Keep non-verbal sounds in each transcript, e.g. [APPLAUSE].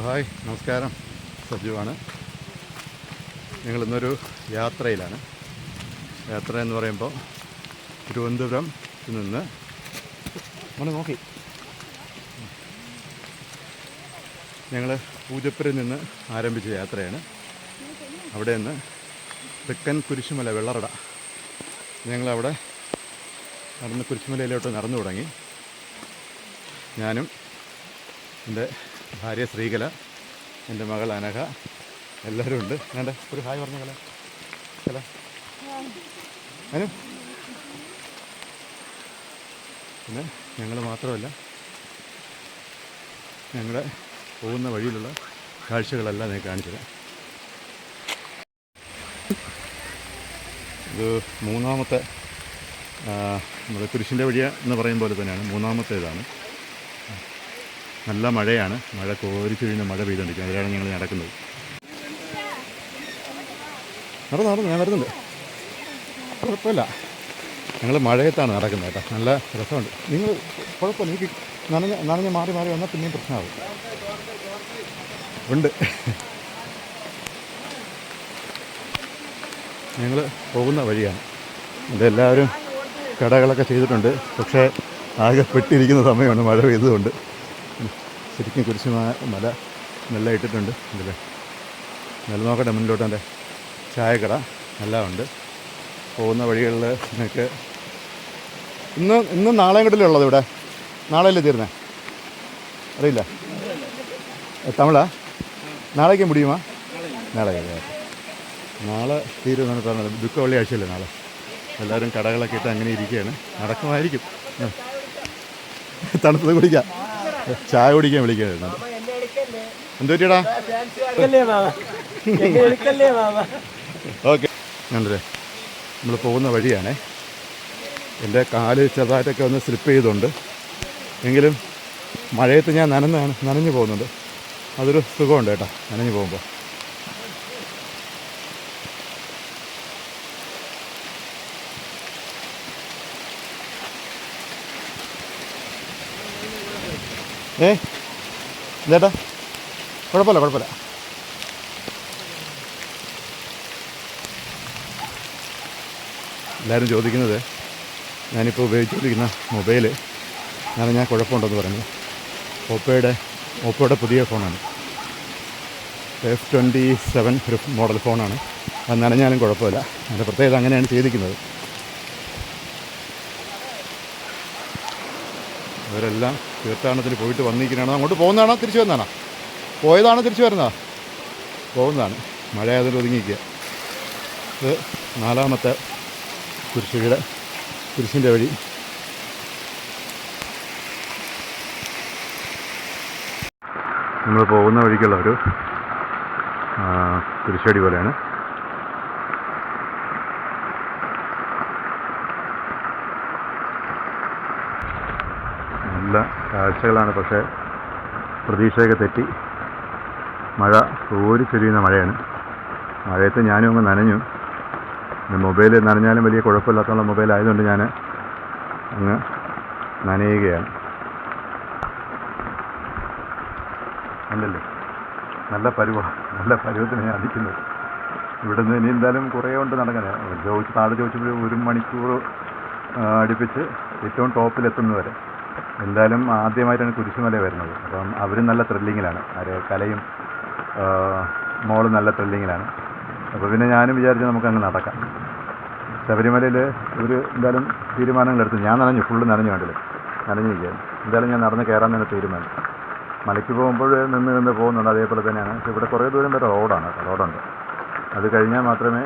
Hi. നമസ്കാരം. സജുവാണ് ഞങ്ങളിന്നൊരു യാത്രയിലാണ്. യാത്ര എന്ന് പറയുമ്പോൾ തിരുവനന്തപുരം നിന്ന് മോനെ നോക്കി. ഞങ്ങൾ പൂജപ്പുരയിൽ നിന്ന് ആരംഭിച്ച യാത്രയാണ്. അവിടെ നിന്ന് തെക്കൻ കുരിശുമല വെള്ളറട. ഞങ്ങളവിടെ നടന്ന് കുരിശുമലയിലോട്ട് നടന്നു തുടങ്ങി. ഞാനും എന്റെ ഭാര്യ ശ്രീകല എന്റെ മകൾ അനഘ എല്ലാവരും ഉണ്ട്. വേണ്ട ഒരു ഹായ് പറഞ്ഞ കല കല അനു പിന്നെ ഞങ്ങൾ മാത്രമല്ല ഞങ്ങളുടെ പോകുന്ന വഴിയിലുള്ള കാഴ്ചകളെല്ലാം ഞാൻ കാണിച്ചത് ഇത് മൂന്നാമത്തെ നമ്മുടെ കുരിശിന്റെ വഴിയ എന്ന് പറയും പോലെ തന്നെയാണ് മൂന്നാമത്തേതാണ്. നല്ല മഴയാണ്. മഴ കോരിച്ചൊഴിഞ്ഞ മഴ പെയ്തുകൊണ്ടിരിക്കും അതിലാണ് ഞങ്ങൾ നടക്കുന്നത്. നടന്നു നടന്നു. ഞാൻ വരുന്നുണ്ട്. കുഴപ്പമില്ല. ഞങ്ങൾ മഴയത്താണ് നടക്കുന്നത് കേട്ടോ. നല്ല രസമുണ്ട്. നിങ്ങൾ കുഴപ്പമില്ല. എനിക്ക് നനഞ്ഞ നനഞ്ഞ് മാറി മാറി വന്നാൽ പിന്നെയും പ്രശ്നമാകും ഉണ്ട്. ഞങ്ങൾ പോകുന്ന വഴിയാണ്. ഇതെല്ലാവരും കടകളൊക്കെ ചെയ്തിട്ടുണ്ട്. പക്ഷേ ആകെ പെട്ടിരിക്കുന്ന സമയമാണ് മഴ പെയ്തുകൊണ്ട് ശരിക്കും കുരിശ് മല നല്ല ഇട്ടിട്ടുണ്ട് ഇതിൽ നല്ല നോക്കട്ടെ മുന്നിലോട്ട് എന്റെ ചായക്കട എല്ലാം ഉണ്ട്. പോകുന്ന വഴികളിൽ നിങ്ങൾക്ക് ഇന്ന് ഇന്നും നാളെയും കൂടെ ഉള്ളത് ഇവിടെ. നാളെയല്ലേ തീർന്നെ അറിയില്ല. തമിഴാ? നാളേക്ക് മുടിയുമാ? നാളെ. നാളെ തീരുമെന്നാണ് പറഞ്ഞത്. ദുഃഖ വെള്ളിയാഴ്ചയല്ലേ നാളെ? എല്ലാവരും കടകളൊക്കെ ഇട്ട് അങ്ങനെ ഇരിക്കുകയാണ്. നടക്കുമായിരിക്കും. തണുത്തത് കുടിക്കാം. ചായ കുടിക്കാൻ വിളിക്കുകയായിരുന്നു എന്തു ഓക്കെ. കണ്ടില്ലേ നമ്മൾ പോകുന്ന വഴിയാണേ. എന്റെ കാൽ ചെറുതായിട്ടൊക്കെ ഒന്ന് സ്ലിപ്പ് ചെയ്തുണ്ട് എങ്കിലും മഴയത്ത് ഞാൻ നനഞ്ഞാണ് നനഞ്ഞു പോകുന്നുണ്ട് അതൊരു സുഖമുണ്ട് കേട്ടോ നനഞ്ഞു പോകുമ്പോൾ. ഏ? ഇതേട്ടാ കുഴപ്പമില്ല കുഴപ്പമില്ല. എല്ലാവരും ചോദിക്കുന്നത് ഞാനിപ്പോൾ ഉപയോഗിച്ചുകൊണ്ടിരിക്കുന്ന മൊബൈൽ ഞാൻ ഞാൻ കുഴപ്പമുണ്ടെന്ന് പറഞ്ഞു ഓപ്പോയുടെ ഓപ്പോയുടെ പുതിയ ഫോണാണ്. എഫ് ട്വന്റി സെവൻ ഒരു മോഡൽ ഫോണാണ് അത് നനഞ്ഞാലും കുഴപ്പമില്ല. അതിന്റെ പ്രത്യേകത അങ്ങനെയാണ് ചെയ്തിരിക്കുന്നത്. അവരെല്ലാം തീർത്ഥാടനത്തിന് പോയിട്ട് വന്നിരിക്കുന്നതാണ് അങ്ങോട്ട് പോകുന്നതാണോ? തിരിച്ചു വരുന്നതാണോ? പോയതാണോ? തിരിച്ചു വരുന്നതാ? പോകുന്നതാണ്. മഴ അതിൽ ഒതുങ്ങിയിരിക്കുക. ഇത് നാലാമത്തെ കുരിശിയുടെ കുരിശിന്റെ വഴി. നമ്മൾ പോകുന്ന വഴിക്കുള്ള ഒരു കുരിശടി പോലെയാണ് നല്ല കാഴ്ചകളാണ് പക്ഷേ പ്രതീക്ഷയൊക്കെ തെറ്റി. മഴ കോരിച്ചൊരിയുന്ന മഴയാണ്. മഴയത്ത് ഞാനും അങ്ങ് നനഞ്ഞു. മൊബൈൽ നനഞ്ഞാലും വലിയ കുഴപ്പമില്ലാത്തുള്ള മൊബൈൽ ആയതുകൊണ്ട് ഞാൻ അങ്ങ് നനയുകയാണ്. അല്ലല്ലേ നല്ല പരുവ. നല്ല പരുവത്തിന് ഞാൻ അടിക്കുന്നത് ഇവിടുന്ന് ഇനി എന്തായാലും കുറേ കൊണ്ട് നടക്കാനേ ചോദിച്ച് താഴെ ചോദിച്ചപ്പോൾ ഒരു മണിക്കൂർ അടുപ്പിച്ച് ഏറ്റവും ടോപ്പിലെത്തുന്നത് വരെ എന്തായാലും ആദ്യമായിട്ടാണ് കുരിശുമല വരുന്നത്. അപ്പം അവരും നല്ല ത്രില്ലിങ്ങിലാണ് ആര് കലയും മോളും നല്ല ത്രില്ലിങ്ങിലാണ് അപ്പോൾ പിന്നെ ഞാനും വിചാരിച്ചു നമുക്ക് അങ്ങ് നടക്കാം. ശബരിമലയിൽ ഒരു എന്തായാലും തീരുമാനങ്ങളെടുത്തു ഞാൻ നനഞ്ഞു ഫുള്ള് നനഞ്ഞു കണ്ടില്ല? നനഞ്ഞിരിക്കുകയാണ് എന്തായാലും ഞാൻ നടന്ന് കയറാൻ തന്നെ തീരുമാനം മലയ്ക്ക് പോകുമ്പോൾ നിന്ന് നിന്ന് പോകുന്നുണ്ട് അതേപോലെ തന്നെയാണ്. പക്ഷേ ഇവിടെ കുറേ ദൂരം വരെ റോഡാണ് റോഡുണ്ട്. അത് കഴിഞ്ഞാൽ മാത്രമേ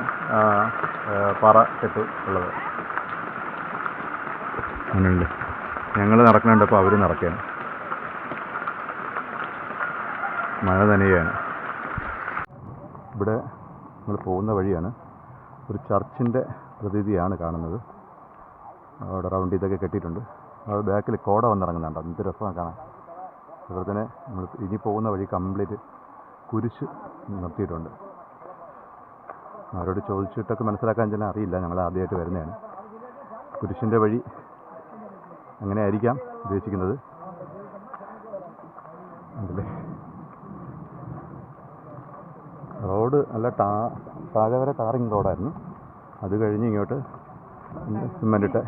പാറ കെട്ട് ഉള്ളത്. അങ്ങനെയുണ്ട്. ഞങ്ങൾ നടക്കുന്നുണ്ടപ്പോൾ അവർ നടക്കുകയാണ്. മഴ തനിയാണ് ഇവിടെ നമ്മൾ പോകുന്ന വഴിയാണ് ഒരു ചർച്ചിന്റെ പ്രതീതിയാണ് കാണുന്നത്. അവിടെ റൗണ്ട് ഇതൊക്കെ കെട്ടിയിട്ടുണ്ട്. അവിടെ ബാക്കിൽ കോട വന്നിറങ്ങുന്നുണ്ട്. എന്ത് രസമാണ് കാണാൻ. അതുപോലെ തന്നെ നമ്മൾ ഇനി പോകുന്ന വഴി കംപ്ലീറ്റ് കുരിശ് നിർത്തിയിട്ടുണ്ട്. അവരോട് ചോദിച്ചിട്ടൊക്കെ മനസ്സിലാക്കാൻ ചില അറിയില്ല. ഞങ്ങൾ ആദ്യമായിട്ട് വരുന്നതാണ്. കുരിശിന്റെ വഴി അങ്ങനെ ആയിരിക്കാം ഉദ്ദേശിക്കുന്നത് റോഡ് നല്ല ടാ താഴെ വരെ ടാറിങ് റോഡായിരുന്നു. അത് കഴിഞ്ഞ് ഇങ്ങോട്ട് സിമെന്റ് ഇട്ട്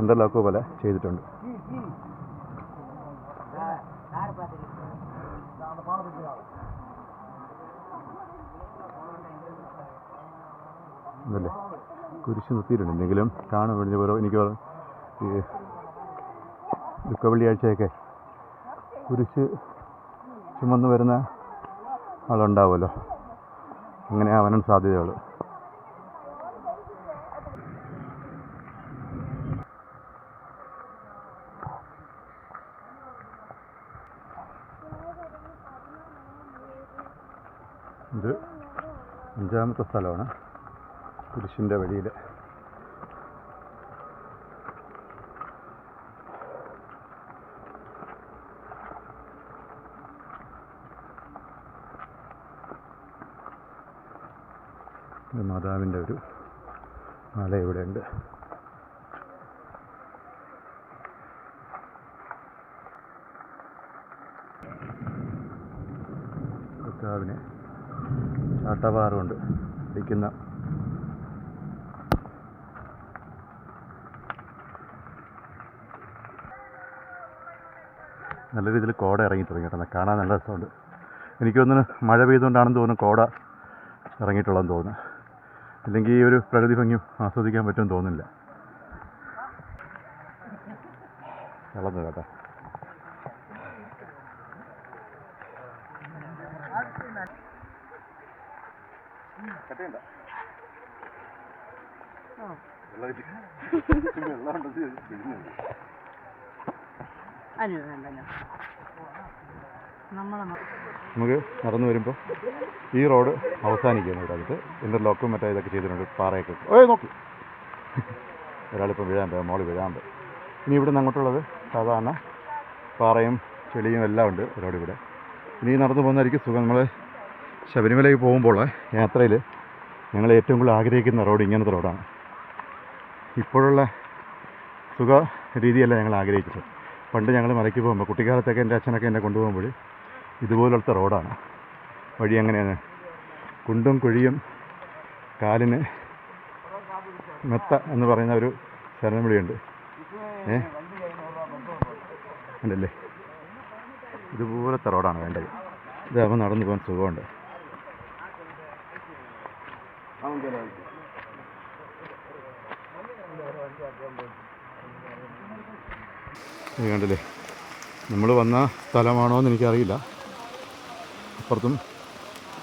ഇന്റർലോക്ക് പോലെ ചെയ്തിട്ടുണ്ട്. കുരിശ് നിർത്തിയിട്ടുണ്ട്. എന്തെങ്കിലും കാണാൻ വേണ്ടി പോലെ എനിക്ക് ഈ ദുഃഖ വെള്ളിയാഴ്ചയൊക്കെ കുരിശ് ചുമന്ന് വരുന്ന ആളുണ്ടാവുമല്ലോ. അങ്ങനെ ആവാനും സാധ്യതയുള്ളു. ഇത് അഞ്ചാമത്തെ സ്ഥലമാണ് കുരിശിന്റെ വഴിയിൽ. ഇത് മാതാവിന്റെ ഒരു മല ഇവിടെ ഉണ്ട് കർത്താവിനെ ചാട്ടവാറുകൊണ്ട് ഇരിക്കുന്ന നല്ല രീതിയിൽ കോട ഇറങ്ങി തുടങ്ങി കേട്ടോ. കാണാൻ നല്ല രസമുണ്ട്. എനിക്ക് തോന്നുന്നു മഴ പെയ്തുകൊണ്ടാണെന്ന് തോന്നുന്നു കോട ഇറങ്ങിയിട്ടുള്ളതെന്ന് തോന്നുന്നു. ഇല്ലെങ്കിൽ ഈ ഒരു പ്രകൃതി ഭംഗി ആസ്വദിക്കാൻ പറ്റുമെന്ന് തോന്നുന്നില്ല. വളർന്നു കേട്ടോ. വേണ്ടല്ലോ നമ്മളെ നമുക്ക് നടന്നു വരുമ്പോൾ ഈ റോഡ് അവസാനിക്കുന്നു ഇവിടെ അടുത്ത്. ഇന്റർലോക്കും മറ്റേ ഇതൊക്കെ ചെയ്തിട്ടുണ്ട്. പാറയൊക്കെ ഏയ് നോക്കി. [LAUGHS] ഒരാളിപ്പോൾ വീഴാൻ പോയി മോളി വീഴാൻ പോയി. ഇനി ഇവിടെ നിന്ന് അങ്ങോട്ടുള്ളത് സാധാരണ പാറയും ചെളിയും എല്ലാം ഉണ്ട് റോഡ് ഇവിടെ. ഇനി നടന്നു പോകുന്നതായിരിക്കും സുഖം. നമ്മൾ ശബരിമലയ്ക്ക് പോകുമ്പോൾ യാത്രയിൽ ഞങ്ങൾ ഏറ്റവും കൂടുതൽ ആഗ്രഹിക്കുന്ന റോഡ് ഇങ്ങനത്തെ റോഡാണ്. ഇപ്പോഴുള്ള സുഖ രീതിയല്ല ഞങ്ങൾ ആഗ്രഹിച്ചത്. പണ്ട് ഞങ്ങൾ മലയ്ക്ക് പോകുമ്പോൾ കുട്ടിക്കാലത്തൊക്കെ എന്റെ അച്ഛനൊക്കെ എന്നെ കൊണ്ടുപോകുമ്പോൾ ഇതുപോലത്തെ റോഡാണ്. വഴി അങ്ങനെയാണ് കുണ്ടും കുഴിയും കാലിന് മെത്ത എന്ന് പറയുന്ന ഒരു ശരണവിളിയുണ്ട് ഏ? ഉണ്ടല്ലേ? ഇതുപോലത്തെ റോഡാണ് വേണ്ടത്. ഇതാകുമ്പോൾ നടന്നു പോകാൻ സുഖമുണ്ട്. കണ്ടില്ലേ? നമ്മൾ വന്ന സ്ഥലമാണോ എന്ന് എനിക്കറിയില്ല. അപ്പുറത്തും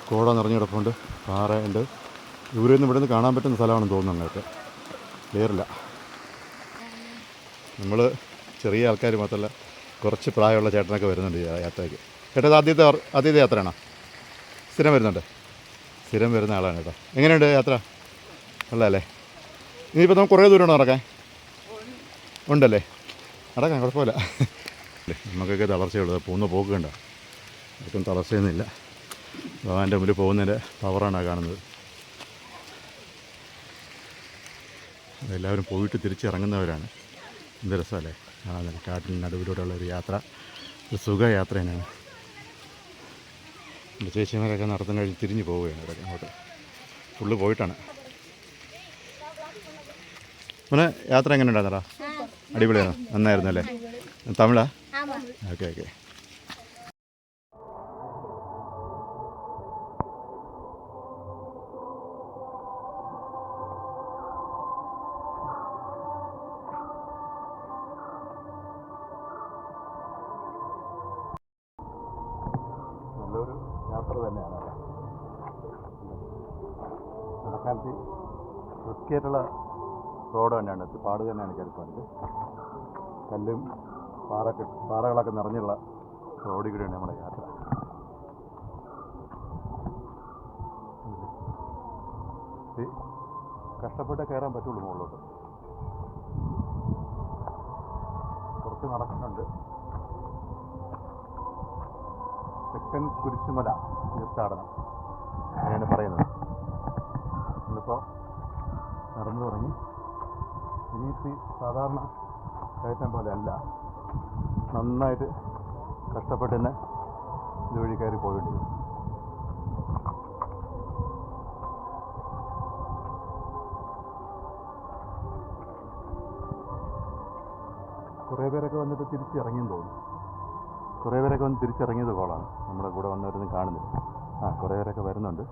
കോട നിറഞ്ഞു കിടപ്പുണ്ട് പാറയുണ്ട് ദൂരെ നിന്ന് ഇവിടെ നിന്ന് കാണാൻ പറ്റുന്ന സ്ഥലമാണെന്ന് തോന്നുന്നു അങ്ങോട്ട് ക്ലിയറില്ല. നമ്മൾ ചെറിയ ആൾക്കാർ മാത്രമല്ല കുറച്ച് പ്രായമുള്ള ചേട്ടനൊക്കെ വരുന്നുണ്ട് യാത്രയ്ക്ക്. ചേട്ടാ ഇത് ആദ്യത്തെ ആദ്യത്തെ യാത്രയാണോ? സ്ഥിരം വരുന്നുണ്ട്. സ്ഥിരം വരുന്ന ആളാണ് കേട്ടോ. എങ്ങനെയുണ്ട് യാത്ര? ഉള്ളതല്ലേ ഇനിയിപ്പോൾ നമുക്ക് കുറേ ദൂരമാണോ നടക്കാൻ? ഉണ്ടല്ലേ? നടക്കാം കുഴപ്പമില്ല. [LAUGHS] നമുക്കൊക്കെ തളർച്ചയുള്ളത് പോകുന്ന പോക്ക് കണ്ട ആർക്കും തളർച്ചയൊന്നുമില്ല ഭഗവാന്റെ മുമ്പിൽ പോകുന്നതിന്റെ പവറാണ് കാണുന്നത്. എല്ലാവരും പോയിട്ട് തിരിച്ചിറങ്ങുന്നവരാണ്. എന്ത് രസമല്ലേ? കാണാൻ കാട്ടിൽ നടുവിലൂടെയുള്ള ഒരു യാത്ര. ഒരു സുഖയാത്ര തന്നെയാണ് എന്റെ ചേച്ചിമാരൊക്കെ നടത്തുന്ന കഴിഞ്ഞ് തിരിഞ്ഞ് പോവുകയാണ് ഇവരൊക്കെ അങ്ങോട്ട്. ഫുള്ള് പോയിട്ടാണ്. മോനെ യാത്ര എങ്ങനെ ഉണ്ടായിരുന്നടാ അടിപൊളിയാണോ? നന്നായിരുന്നു അല്ലേ തമിഴാ? Okay okay. നടക്കാലത്ത് റിസ്ക്കിയായിട്ടുള്ള റോഡ് തന്നെയാണ്. പാട് തന്നെയാണ് കരുപ്പാട് കല്ലും പാറ പാറകളൊക്കെ നിറഞ്ഞുള്ള റോഡിൽ കൂടെയാണ് നമ്മുടെ യാത്ര. കഷ്ടപ്പെട്ട് കയറാൻ പറ്റുള്ളൂ മുകളിലോട്ട്. കുറച്ച് നടക്കുന്നുണ്ട്. തെക്കൻ കുരിശുമല തീർത്ഥാടനം അങ്ങനെയാണ് പറയുന്നത്. ഇപ്പോൾ നടന്നു തുടങ്ങി ഇനിയിപ്പോൾ സാധാരണ കയറ്റം പോലെ അല്ല നന്നായിട്ട് കഷ്ടപ്പെട്ട് തന്നെ ജോലി കയറി പോകേണ്ടി കുറേ പേരൊക്കെ വന്നിട്ട് തിരിച്ചിറങ്ങിയെന്ന് തോന്നുന്നു. കുറേ പേരൊക്കെ വന്ന് തിരിച്ചിറങ്ങിയത് കോളാണ്. നമ്മുടെ കൂടെ വന്നവരൊന്നും കാണുന്നില്ല. ആ കുറേ പേരൊക്കെ വരുന്നുണ്ട്.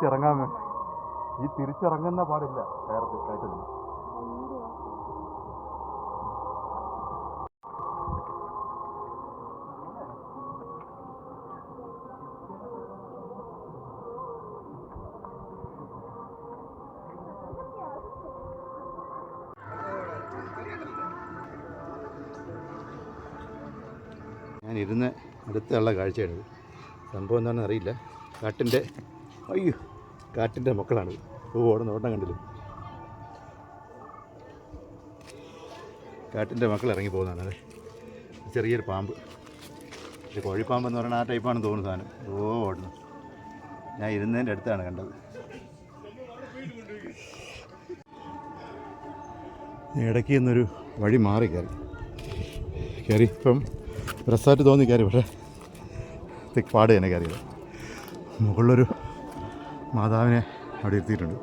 തിരിച്ചിറങ്ങാൻ ഈ തിരിച്ചിറങ്ങുന്ന പാടില്ല. ഞാൻ ഇരുന്ന അടുത്തുള്ള കാഴ്ചയാണിത് സംഭവം എന്താണെന്ന് അറിയില്ല. കാട്ടിന്റെ അയ്യോ കാറ്റിന്റെ മക്കളാണ്. ഓ ഓടുന്ന ഓട്ടം കണ്ടില്ല? കാട്ടിന്റെ മക്കൾ ഇറങ്ങി പോകുന്നതാണ് അതെ. ചെറിയൊരു പാമ്പ്. ഇത് കോഴിപ്പാമ്പെന്ന് പറയുന്ന ആ ടൈപ്പാണെന്ന് തോന്നുന്നു സാധനം. ഓ ഓടുന്നു. ഞാൻ ഇരുന്നതിന്റെ അടുത്താണ് കണ്ടത്. ഇടയ്ക്ക് നിന്നൊരു വഴി മാറി കയറി. കയറി ഇപ്പം രസമായിട്ട് തോന്നി കയറി പക്ഷേ പാട് തന്നെ കയറിയത്. മുകളിലൊരു മാതാവിനെ അവിടെ ഇരുത്തിയിട്ടുണ്ട്.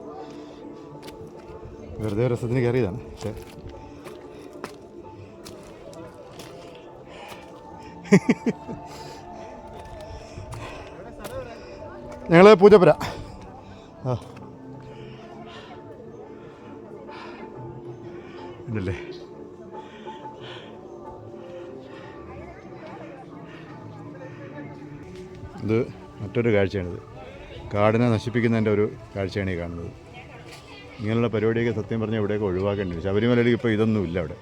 വെറുതെ രസത്തിന് കയറിയതാണ് പക്ഷേ. ഞങ്ങൾ പൂജപ്പുര. ആ. ഉണ്ടല്ലേ? ഇത് മറ്റൊരു കാഴ്ചയാണിത്. കാടിനെ നശിപ്പിക്കുന്നതിന്റെ ഒരു കാഴ്ചയാണ് ഈ കാണുന്നത്. ഇങ്ങനെയുള്ള പരിപാടിയൊക്കെ സത്യം പറഞ്ഞാൽ ഇവിടെയൊക്കെ ഒഴിവാക്കേണ്ടി ശബരിമലയിൽ ഇപ്പോൾ ഇതൊന്നുമില്ല അവിടെ.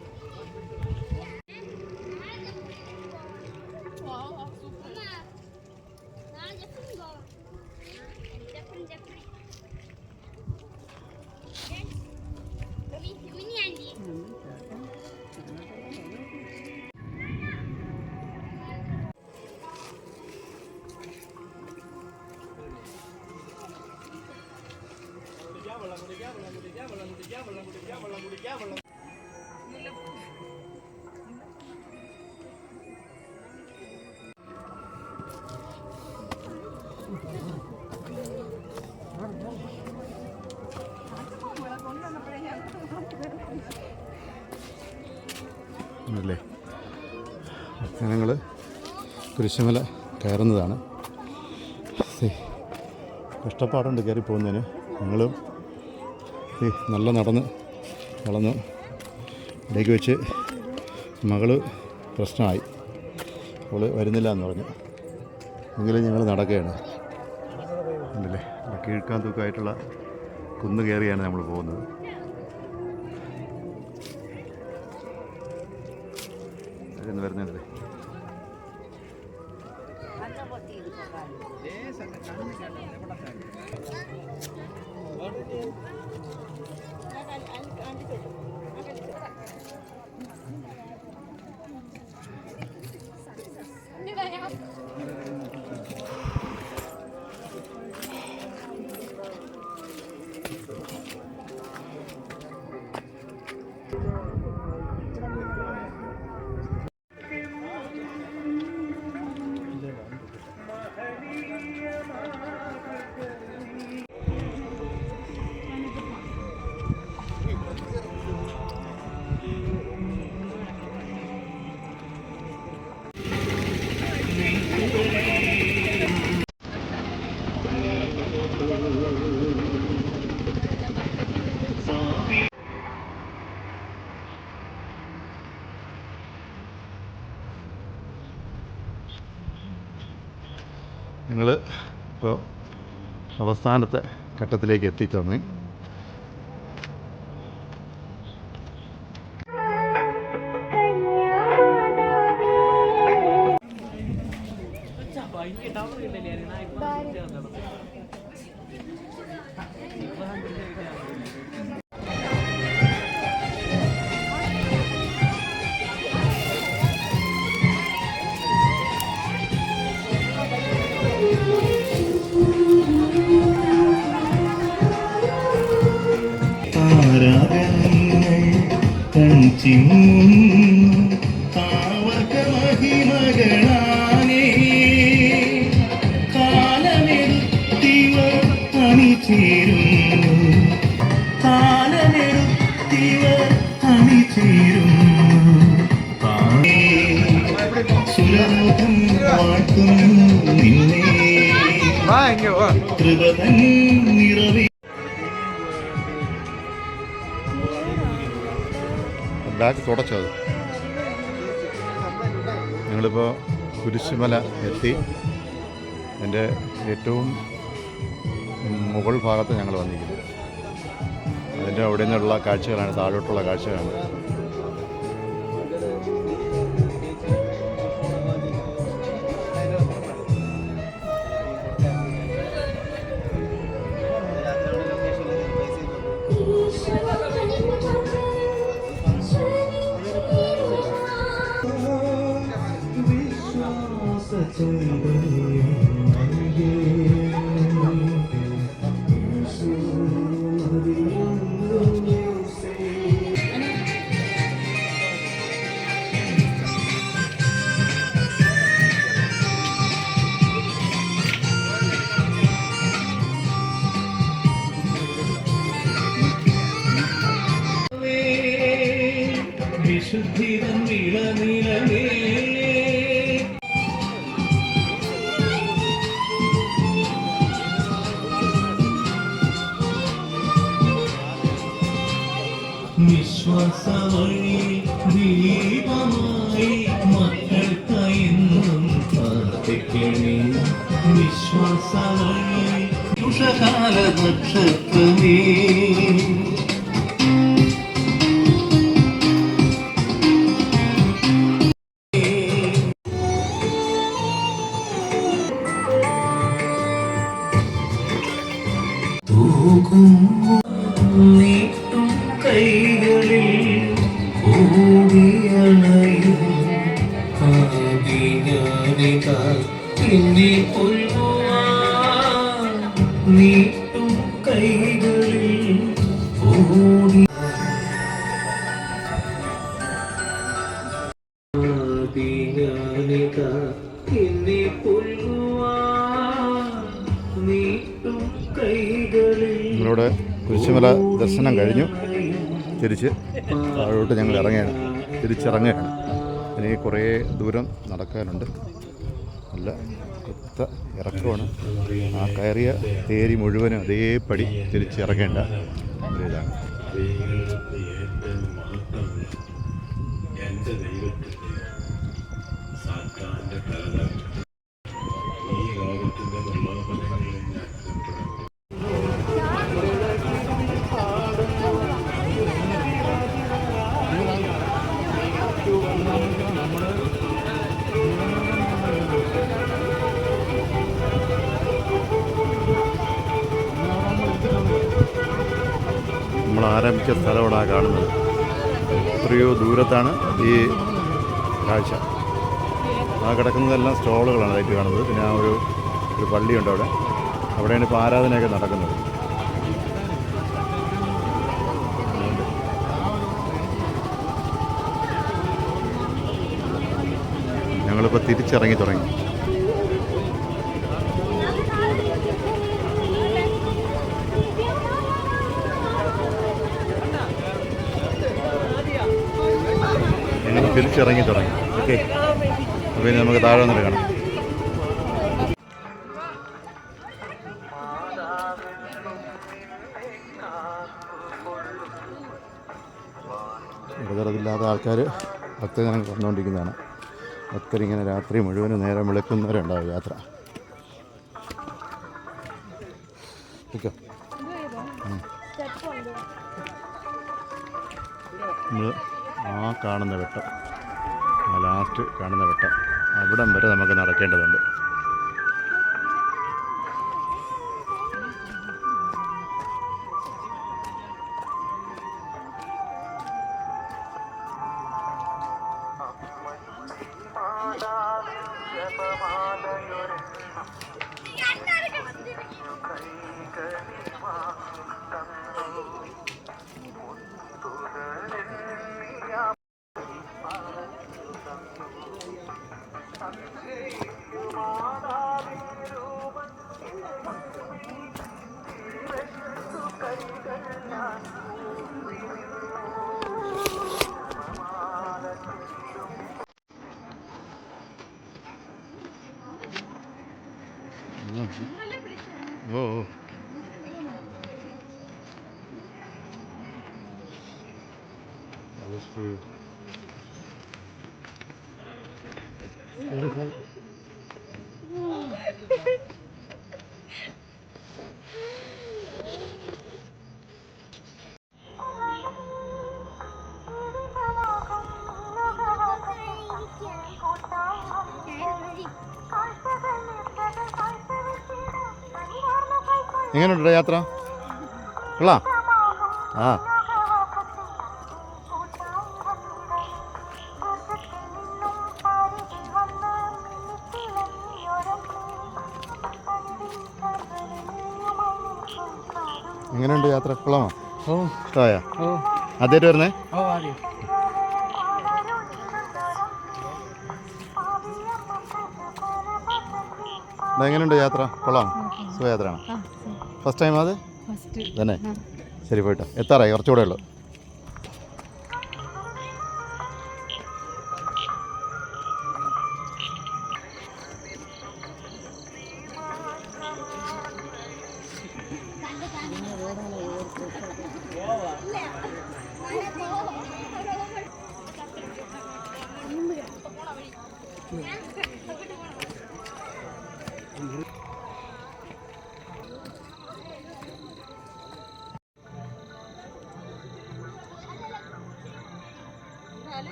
അല്ലേ ഞങ്ങൾ കുരിശുമല കയറുന്നതാണ്. കഷ്ടപ്പാടുണ്ട് കയറി പോകുന്നതിന് ഞങ്ങളും നല്ല നടന്ന് വളർന്ന് ഇടയ്ക്ക് വെച്ച് മകൾ പ്രശ്നമായി. അവൾ വരുന്നില്ല എന്ന് പറഞ്ഞു. എങ്കിലും ഞങ്ങൾ നടക്കുകയാണ്. ഉണ്ടല്ലേ? കീഴ്ക്കാൻ തൂക്കമായിട്ടുള്ള കുന്ന് കയറിയാണ് നമ്മൾ പോകുന്നത്. ഞങ്ങൾ ഇപ്പോൾ അവസാനത്തെ ഘട്ടത്തിലേക്ക് എത്തിച്ചേർന്ന്. അണിചേരുന്നു സുരമുഖം തുടച്ചത് ഞങ്ങളിപ്പോൾ കുരിശുമല എത്തി എന്റെ ഏറ്റവും മുകൾ ഭാഗത്ത് ഞങ്ങൾ വന്നിരിക്കുന്നത്. അതിന്റെ അവിടെ നിന്നുള്ള കാഴ്ചകളാണ് താഴോട്ടുള്ള കാഴ്ചകളാണ്. ഉഷകാല നക്ഷത്രമേ ഞങ്ങൾ ഇറങ്ങുകയാണ് തിരിച്ചിറങ്ങുകയാണ്. ഇനി കുറേ ദൂരം നടക്കാനുണ്ട്. നല്ല കൊത്ത ഇറക്കമാണ്. ആ കയറിയ തേരി മുഴുവനും അതേപടി തിരിച്ചിറങ്ങേണ്ട ഒരു ഇതാണ് എന്റെ ദൈവത്തിന്റെ ഇവിടെ കാണുന്നത്. എത്രയോ ദൂരത്താണ് ഈ കാഴ്ച. ആ കിടക്കുന്നതെല്ലാം സ്റ്റോളുകളാണ് അതായിട്ട് കാണുന്നത്. പിന്നെ ആ ഒരു ഒരു പള്ളിയുണ്ട് അവിടെ. അവിടെയാണ് ഇപ്പോൾ ആരാധനയൊക്കെ നടക്കുന്നത്. ഞങ്ങളിപ്പോൾ തിരിച്ചിറങ്ങി തുടങ്ങി ഞങ്ങൾ തിരിച്ചിറങ്ങി തുടങ്ങി. ഓക്കെ. അപ്പോൾ ഇനി നമുക്ക് താഴെ വന്നിട്ട് കാണാം. ഇടതടവില്ലാത്ത ആൾക്കാർ ഭക്തജനം വന്നുകൊണ്ടിരിക്കുന്നതാണ്. ഭക്തരിങ്ങനെ രാത്രി മുഴുവനും നേരം വിളക്കുന്നവരുണ്ടാവും യാത്ര. ഓക്കെ നമ്മൾ ആ കാണുന്ന വെട്ടം. ആ ലാസ്റ്റ് കാണുന്ന വെട്ടം. അവിടം വരെ നമുക്ക് നടക്കേണ്ടതുണ്ട്. ഓ ഓ. That was for- എങ്ങനെയുണ്ട് യാത്ര? കൊള്ളാം. ആ. എങ്ങനെയുണ്ട് യാത്ര? കൊള്ളാമോ? ഓ. ഇഷ്ടമായ? ആദ്യമായിട്ട് വരുന്നേ? ഓ ആദ്യം. ഇതാ എങ്ങനെയുണ്ട് യാത്ര? കൊള്ളാം. സുഖയാത്രയാണ്. ഫസ്റ്റ് ടൈം അത് ഫസ്റ്റ് തന്നെ. ശരി പോയിട്ടോ. എത്താറായി കുറച്ചുകൂടെ ഉള്ളു.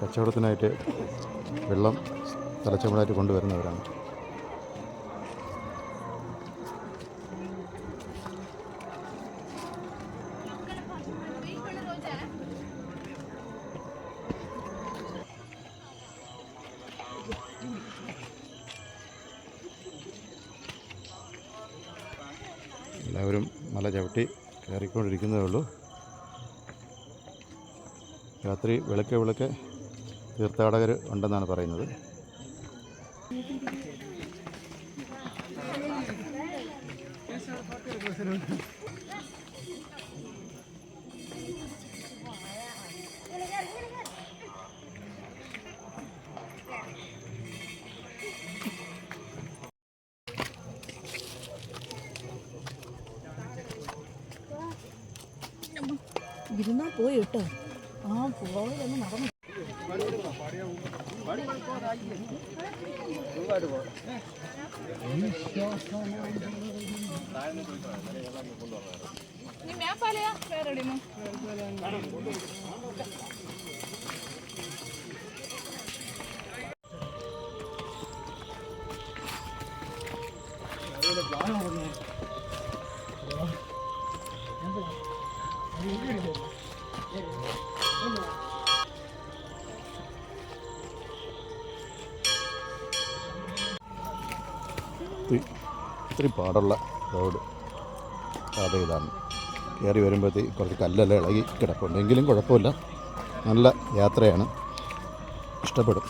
കച്ചവടത്തിനായിട്ട് വെള്ളം തലച്ചമടായിട്ട് കൊണ്ടുവരുന്നവരാണ്. രാത്രി വിളക്ക് വിളക്ക് തീർത്ഥാടകർ ഉണ്ടെന്നാണ് പറയുന്നത്. ഇരുന്നാ പോയി കേട്ടോ. ആ പോവാതെ നടന്നു. ഇത്തിരി പാടുള്ള റോഡ് പാത ഇതാണ്. കയറി വരുമ്പോഴത്തേക്ക് കുറച്ച് കല്ലെല്ലാം ഇളകി കിടപ്പുണ്ട്. എങ്കിലും കുഴപ്പമില്ല. നല്ല യാത്രയാണ്. ഇഷ്ടപ്പെടും.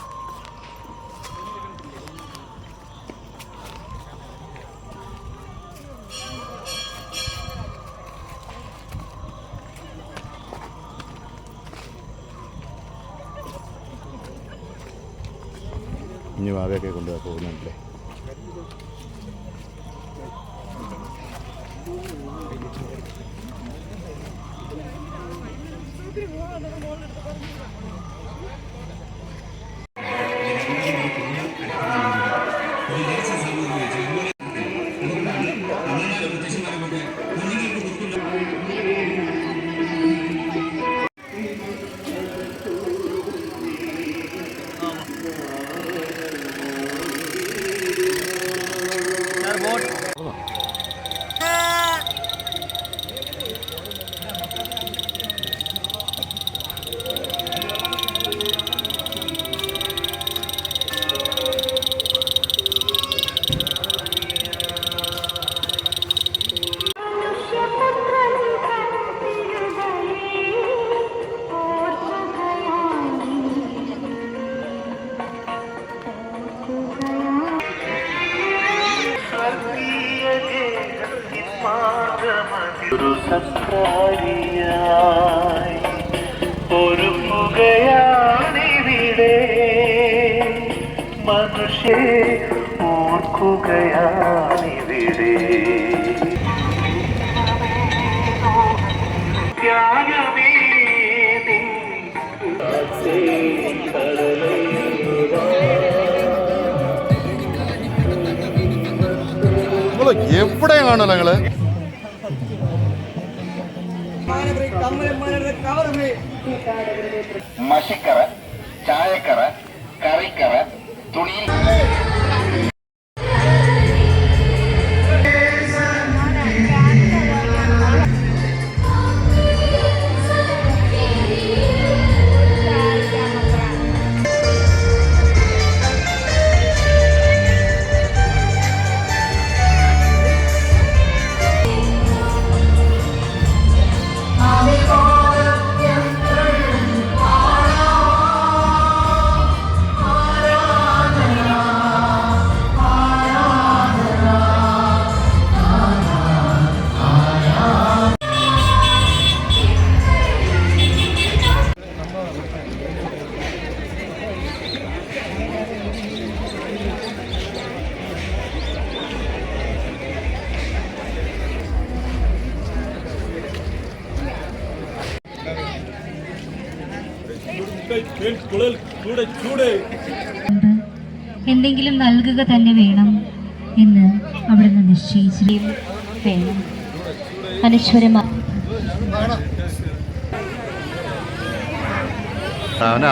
ഇനി വാവയൊക്കെ കൊണ്ടുപോകാൻ പോകുന്നുണ്ടല്ലേ? noch eine Rolle drüber. നിങ്ങൾ എവിടെ കാണല്ലോ നിങ്ങള് മഷിക്കറ ചായക്കറ കറിക്കറ തുണി അനശ്വരമായി അവനെ